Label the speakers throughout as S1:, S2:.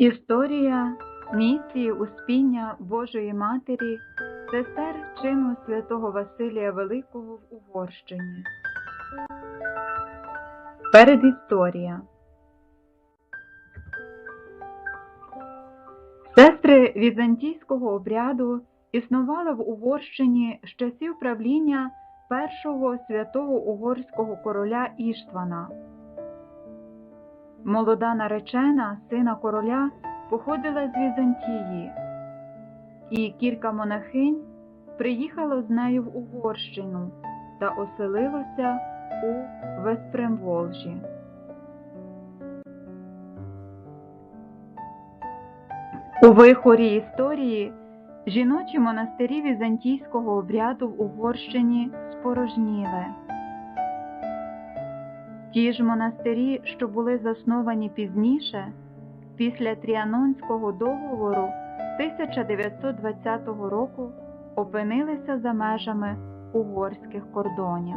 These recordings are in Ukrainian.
S1: Історія місії Успіння Божої Матері сестер чину святого Василія Великого в Угорщині. Передісторія Сестри візантійського обряду існували в Угорщині з часів правління першого святого угорського короля Іштвана. Молода наречена сина короля походила з Візантії, і кілька монахинь приїхало з нею в Угорщину та оселилося у Веспремволжі. У вихорі історії жіночі монастирі візантійського обряду в Угорщині спорожніли. Ті ж монастирі, що були засновані пізніше, після Тріанонського договору 1920 року опинилися за межами угорських кордонів.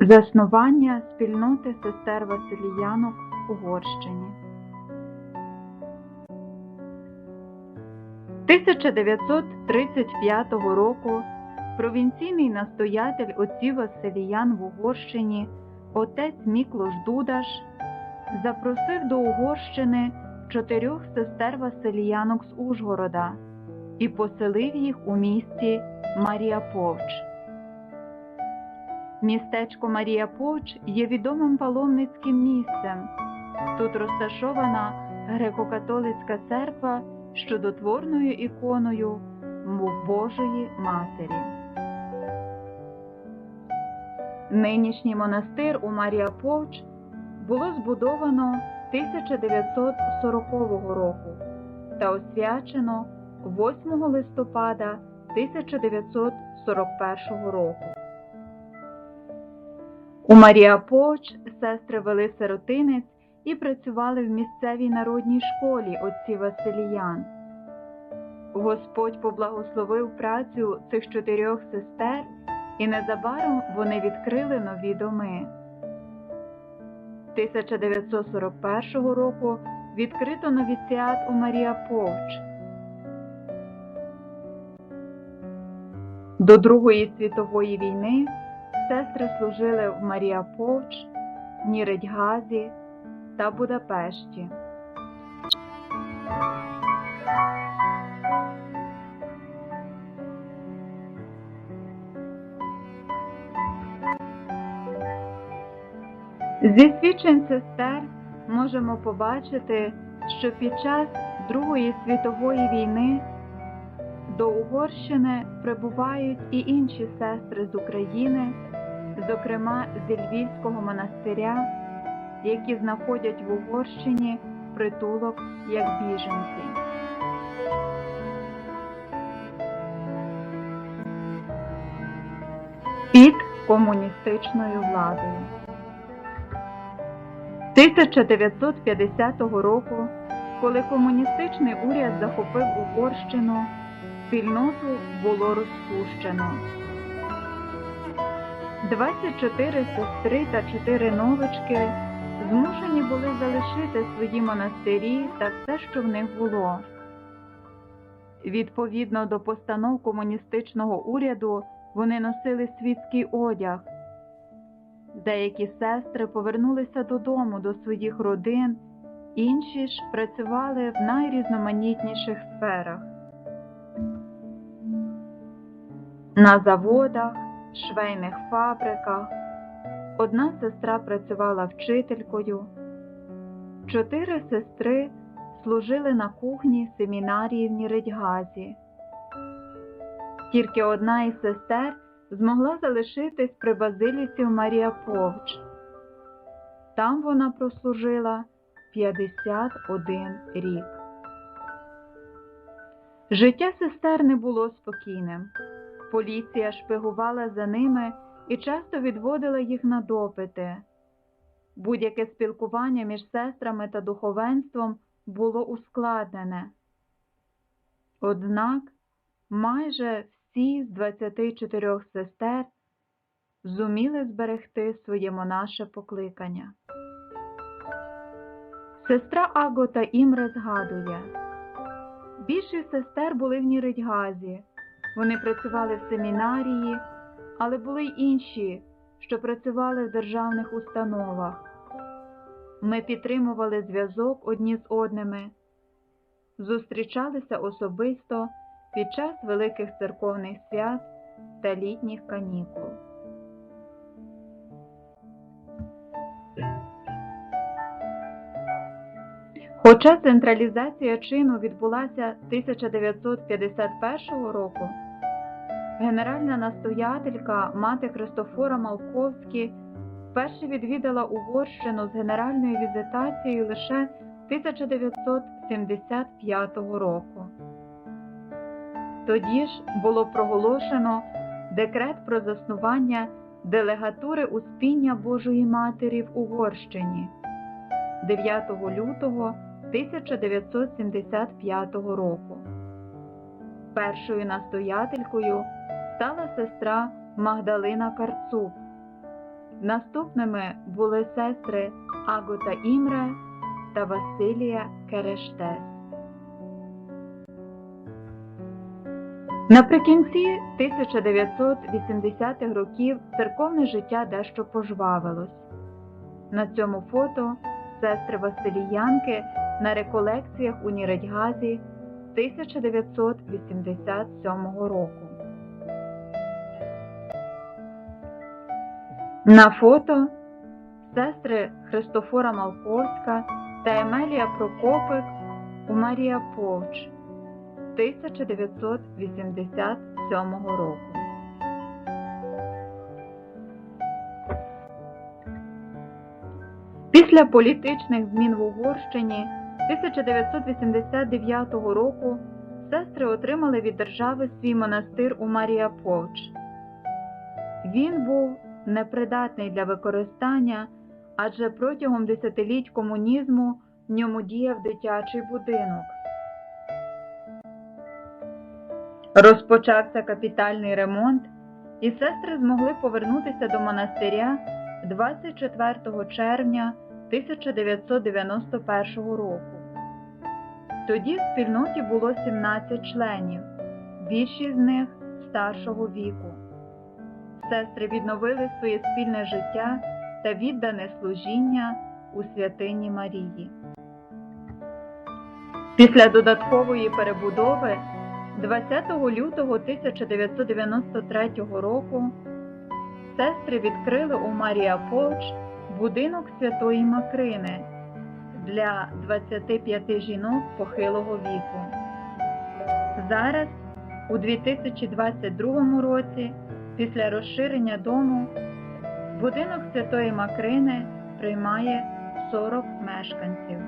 S1: Заснування спільноти сестер Василіянок Угорщині. 1935 року провінційний настоятель отців Василіян в Угорщині отець Міклош Дудаш запросив до Угорщини чотирьох сестер Василіянок з Ужгорода і поселив їх у місті Маріаповч. Містечко Маріаповч є відомим паломницьким місцем. Тут розташована греко-католицька церква з чудотворною іконою Божої Матері. Нинішній монастир у Маріаповч було збудовано 1940 року та освячено 8 листопада 1941 року. У Маріаповч сестри вели сиротинець і працювали в місцевій народній школі отці Василіян. Господь поблагословив працю цих чотирьох сестер, і незабаром вони відкрили нові доми. 1941 року відкрито новіціат у Маріаповч. До Другої світової війни сестри служили в Маріаповч, Ніридьгазі та Будапешті. Зі свідчень сестер можемо побачити, що під час Другої світової війни до Угорщини прибувають і інші сестри з України, зокрема зі Львівського монастиря, які знаходять в Угорщині притулок як біженці. Під комуністичною владою. 1950 року, коли комуністичний уряд захопив Угорщину, спільноту було розпущено. 24 сестри та 4 новички змушені були залишити свої монастирі та все, що в них було. Відповідно до постанов комуністичного уряду, вони носили світський одяг. Деякі сестри повернулися додому до своїх родин, інші ж працювали в найрізноманітніших сферах. На заводах, швейних фабриках. Одна сестра працювала вчителькою, чотири сестри служили на кухні семінарії в Ніридьгазі. Тільки одна із сестер змогла залишитись при базиліці в Маріаповч. Там вона прослужила 51 рік. Життя сестер не було спокійним. Поліція шпигувала за ними і часто відводила їх на допити. Будь-яке спілкування між сестрами та духовенством було ускладнене. Однак майже всі з 24 сестер зуміли зберегти своє монаше покликання. Сестра Агота Імре згадує, більшість сестер були в Ніридьгазі, вони працювали в семінарії, але були й інші, що працювали в державних установах. Ми підтримували зв'язок одні з одними, зустрічалися особисто під час великих церковних свят та літніх канікул. Хоча централізація чину відбулася 1951 року, генеральна настоятелька мати Христофора Малковські вперше відвідала Угорщину з генеральною візитацією лише 1975 року. Тоді ж було проголошено декрет про заснування делегатури Успіння Божої Матері в Угорщині 9 лютого 1975 року. Першою настоятелькою стала сестра Магдалина Карцук. Наступними були сестри Агота Імре та Василія Керештес. Наприкінці 1980-х років церковне життя дещо пожвавилось. На цьому фото сестри Василіянки на реколекціях у Ніредьгазі 1987 року. На фото сестри Христофора Малковська та Емелія Прокопик у Марія Повч 1987 року. Після політичних змін в Угорщині 1989 року сестри отримали від держави свій монастир у Марія Повч. Він був непридатний для використання, адже протягом десятиліть комунізму в ньому діяв дитячий будинок. Розпочався капітальний ремонт, і сестри змогли повернутися до монастиря 24 червня 1991 року. Тоді в спільноті було 17 членів, більшість з них старшого віку. Сестри відновили своє спільне життя та віддане служіння у святині Марії. Після додаткової перебудови 20 лютого 1993 року сестри відкрили у Марія Повч будинок Святої Макрини для 25 жінок похилого віку. Зараз, у 2022 році, після розширення дому, будинок Святої Макрини приймає 40 мешканців.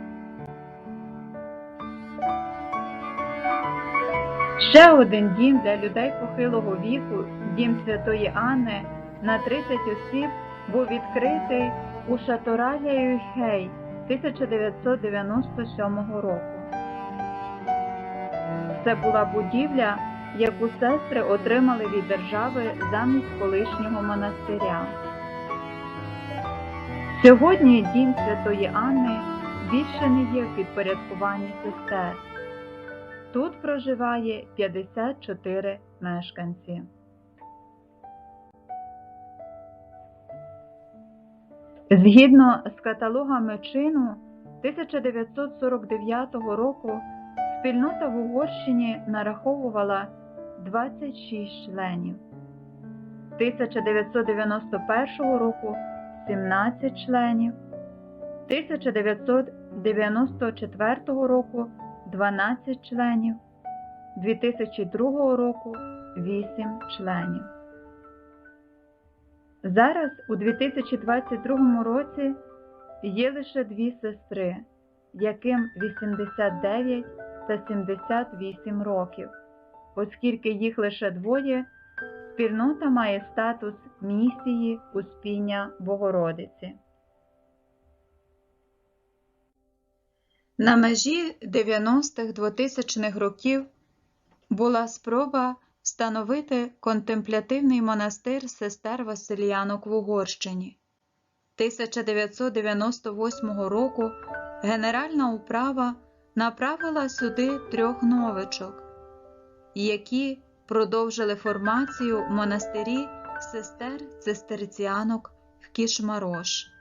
S1: Ще один дім для людей похилого віку, дім Святої Анни на 30 осіб, був відкритий у Шатораля Юхей 1997 року. Це була будівля, яку сестри отримали від держави замість колишнього монастиря. Сьогодні дім Святої Анни більше не є в підпорядкуванні сестер. Тут проживає 54 мешканці. Згідно з каталогами чину 1949 року спільнота в Угорщині нараховувала 26 членів. 1991 року 17 членів, 1994 року 12 членів, 2002 року 8 членів. Зараз, у 2022 році, є лише дві сестри, яким 89 та 78 років. Оскільки їх лише двоє, спільнота має статус місії Успіння Богородиці. На межі 90-х 2000-х років була спроба становити контемплятивний монастир сестер Василіянок в Угорщині. 1998 року Генеральна управа направила сюди трьох новичок, які продовжили формацію монастирі сестер цистерціанок в Кішмарош. –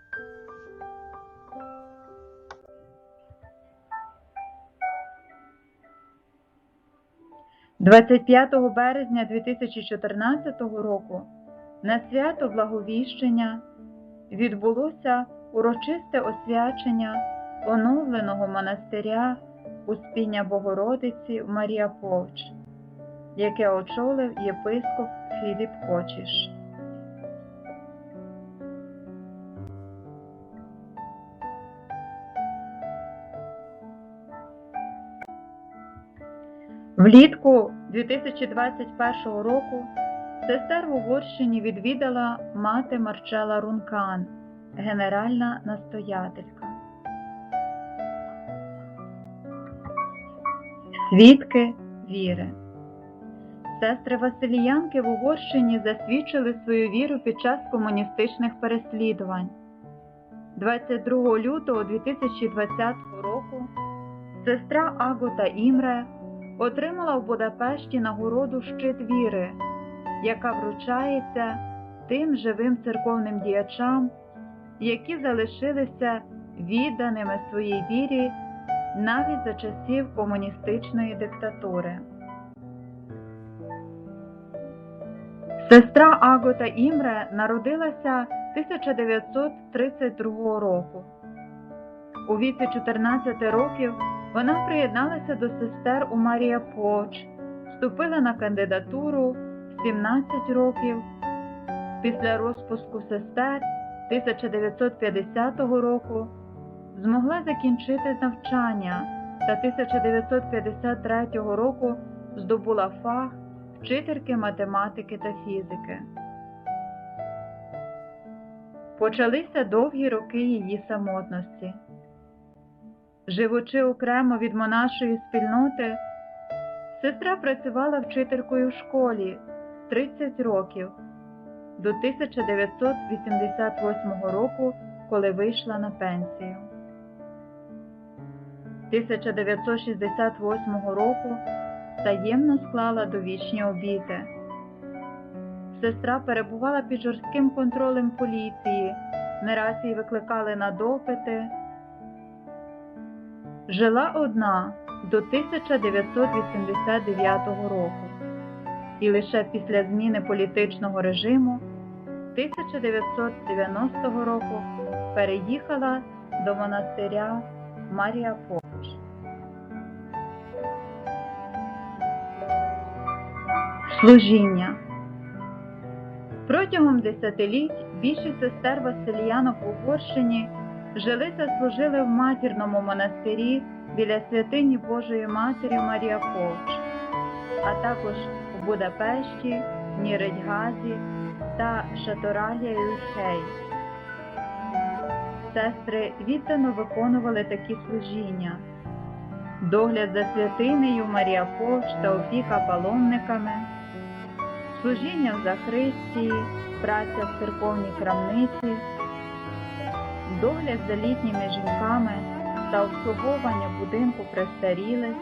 S1: 25 березня 2014 року на свято Благовіщення відбулося урочисте освячення оновленого монастиря Успіння Богородиці в Маріаповч, яке очолив єпископ Філіп Кочіш. Влітку 2021 року сестер в Угорщині відвідала мати Марчела Рункан, генеральна настоятелька. Свідки віри. Сестри Василіянки в Угорщині засвідчили свою віру під час комуністичних переслідувань. 22 лютого 2020 року сестра Агута Імре отримала в Будапешті нагороду Щит віри, яка вручається тим живим церковним діячам, які залишилися відданими своїй вірі навіть за часів комуністичної диктатури. Сестра Агота Імре народилася 1932 року. У віці 14 років вона приєдналася до сестер у Марія Поч, вступила на кандидатуру 17 років. Після розпуску сестер 1950 року змогла закінчити навчання та 1953 року здобула фах вчительки математики та фізики. Почалися довгі роки її самотності. Живучи окремо від монашої спільноти, сестра працювала вчителькою в школі 30 років до 1988 року, коли вийшла на пенсію. 1968 року таємно склала довічні обіти. Сестра перебувала під жорстким контролем поліції, не раз її викликали на допити. Жила одна до 1989 року і лише після зміни політичного режиму 1990 року переїхала до монастиря Марія Поч. Служіння Протягом десятиліть більшість сестер Василіянок в Угорщині жили та служили в матірному монастирі біля святині Божої Матері Марія Повч, а також у Будапешті, Ніредьгазі та Шаторалія Юхей. Сестри віддано виконували такі служіння, догляд за святинею Марія Повч та опіка паломниками, служіння в Захристії, праця в церковній крамниці, догляд за літніми жінками та обслуговування будинку престарілих,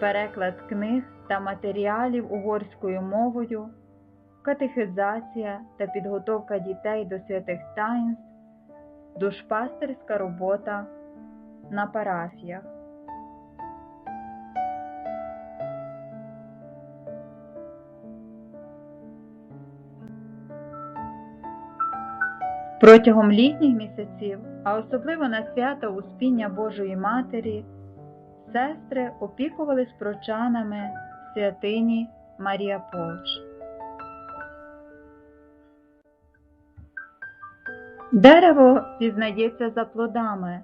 S1: переклад книг та матеріалів угорською мовою, катехизація та підготовка дітей до святих таїнств, душпастерська робота на парафіях. Протягом літніх місяців, а особливо на свято Успіння Божої Матері, сестри опікувались прочанами святині Марія Повч. Дерево пізнається за плодами,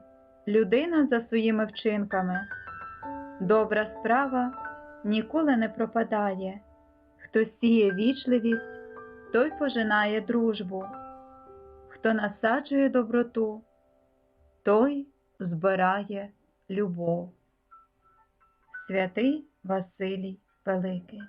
S1: людина за своїми вчинками. Добра справа ніколи не пропадає. Хто сіє вічливість, той пожинає дружбу. Хто насаджує доброту, той збирає любов. Святий Василій Великий